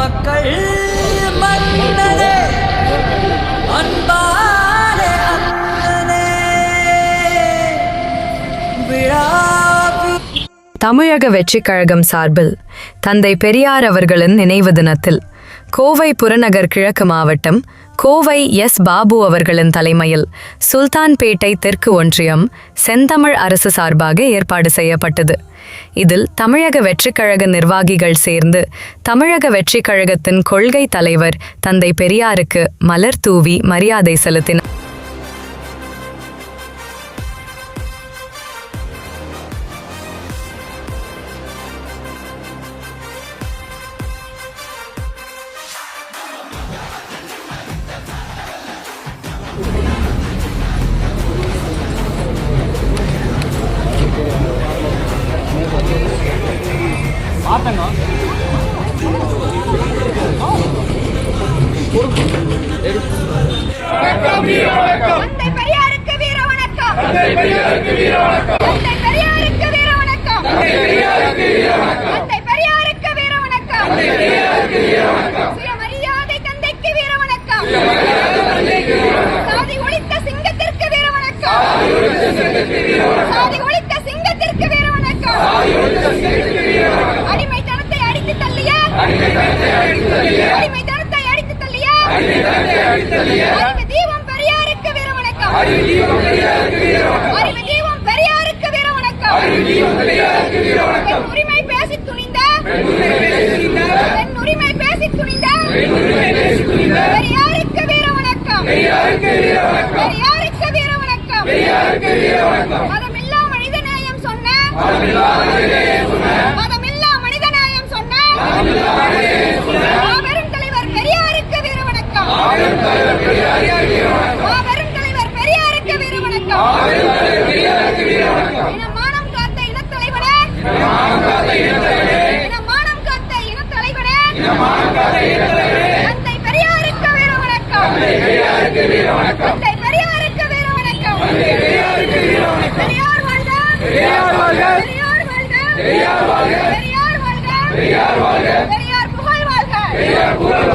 மக்கள் மன்னனே அன்பாலே அண்ணனே தமிழக வெற்றிக் கழகம் சார்பில் தந்தை பெரியார் அவர்களின் நினைவு தினத்தில் கோவை புறநகர் கிழக்கு மாவட்டம் கோவை எஸ். பாபு அவர்களின் தலைமையில் சுல்தான்பேட்டை தெற்கு ஒன்றியம் செந்தமிழ் அரசு சார்பாக ஏற்பாடு செய்யப்பட்டது. இதில் தமிழக வெற்றிக்கழக நிர்வாகிகள் சேர்ந்து தமிழக வெற்றிக்கழகத்தின் கொள்கை தலைவர் தந்தை பெரியாருக்கு மலர் தூவி மரியாதை செலுத்தினர். தந்தை பெரியாருக்கு வீர வணக்கம் தந்தை பெரியாருக்கு வீர வணக்கம் தந்தை பெரியாருக்கு வீர வணக்கம் தந்தை பெரியாருக்கு வீர வணக்கம் தந்தை பெரியாருக்கு வீர வணக்கம் தந்தை பெரியாருக்கு வீர வணக்கம் சுயமரியாதை தந்தைக்கு வீர வணக்கம் சுயமரியாதை தந்தைக்கு வீர வணக்கம் சாதி ஒழித்த சிங்கத்திற்கு வீர வணக்கம் சாதி ஒழித்த சிங்கத்திற்கு வீர வணக்கம் சாதி ஒழித்த சிங்கத்திற்கு வீர வணக்கம் சாதி ஒழித்த சிங்கத்திற்கு வீர வணக்கம் அடிமைத்தனத்தை அடித்து தள்ளிய அடிமைத்தனத்தை அடித்து அடித்து அறிவு தீபம் பெரியாருக்கு வீர வணக்கம். அறிவு தீபம் பெரியாருக்கு வீர வணக்கம். பேசி உரிமை பேசி துணிந்த பெண் உரிமை பேசி துணிந்த பெரியாருக்கு வீர வணக்கம். பெரியாருக்கு வீர வணக்கம். பெரியாருக்கு வீர வணக்கம் பெரியாருக்கு வீர வணக்கம் மதமில்லா மனிதநேயம் சொன்ன மதமில்லா மனிதநேயம் சொன்ன மதமில்லா மனிதநேயம் சொன்ன மதமில்லா மனிதநேயம் சொன்ன மாபெரும் தலைவர் பெரியாருக்கு வீர வணக்கம் மாபெரும் தலைவர் பெரியாருக்கு வீர வணக்கம் மாபெரும் தலைவர் பெரியாருக்கு வீர வணக்கம் மாபெரும் தலைவர் பெரியாருக்கு வீர வணக்கம் இனமானம் காத்த இனத்தலைவனே இனமானம் காத்த இனத்தலைவனே இனமானம் காத்த இனத்தலைவனே இனமானம் காத்த இனத்தலைவனே தந்தை பெரியாருக்கு வீர வணக்கம் தந்தை பெரியாருக்கு வீர வணக்கம் தந்தை பெரியாருக்கு வீர வணக்கம் தந்தை பெரியாருக்கு வீர வணக்கம் பெரியார் வாழ்க பெரியார் வாழ்க. பெரியார் வாழ்க. பெரியார் வாழ்க. பெரியார் வாழ்க. பெரியார் வாழ்க.